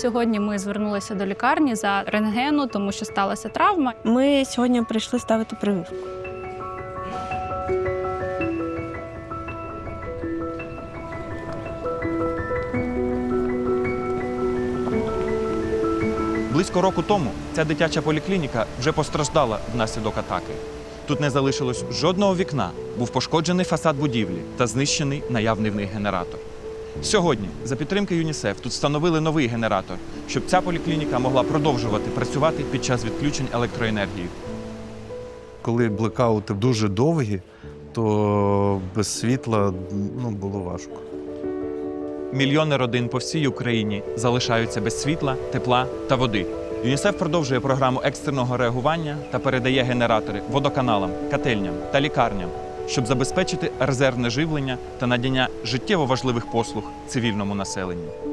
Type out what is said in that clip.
Сьогодні ми звернулися до лікарні за рентгену, тому що сталася травма. Ми сьогодні прийшли ставити прививку. Близько року тому ця дитяча поліклініка вже постраждала внаслідок атаки. Тут не залишилось жодного вікна, був пошкоджений фасад будівлі та знищений наявний в них генератор. Сьогодні, за підтримки ЮНІСЕФ, тут встановили новий генератор, щоб ця поліклініка могла продовжувати працювати під час відключень електроенергії. Коли блекаути дуже довгі, то без світла ну, було важко. Мільйони родин по всій Україні залишаються без світла, тепла та води. ЮНІСЕФ продовжує програму екстреного реагування та передає генератори водоканалам, котельням та лікарням, щоб забезпечити резервне живлення та надання життєво важливих послуг цивільному населенню.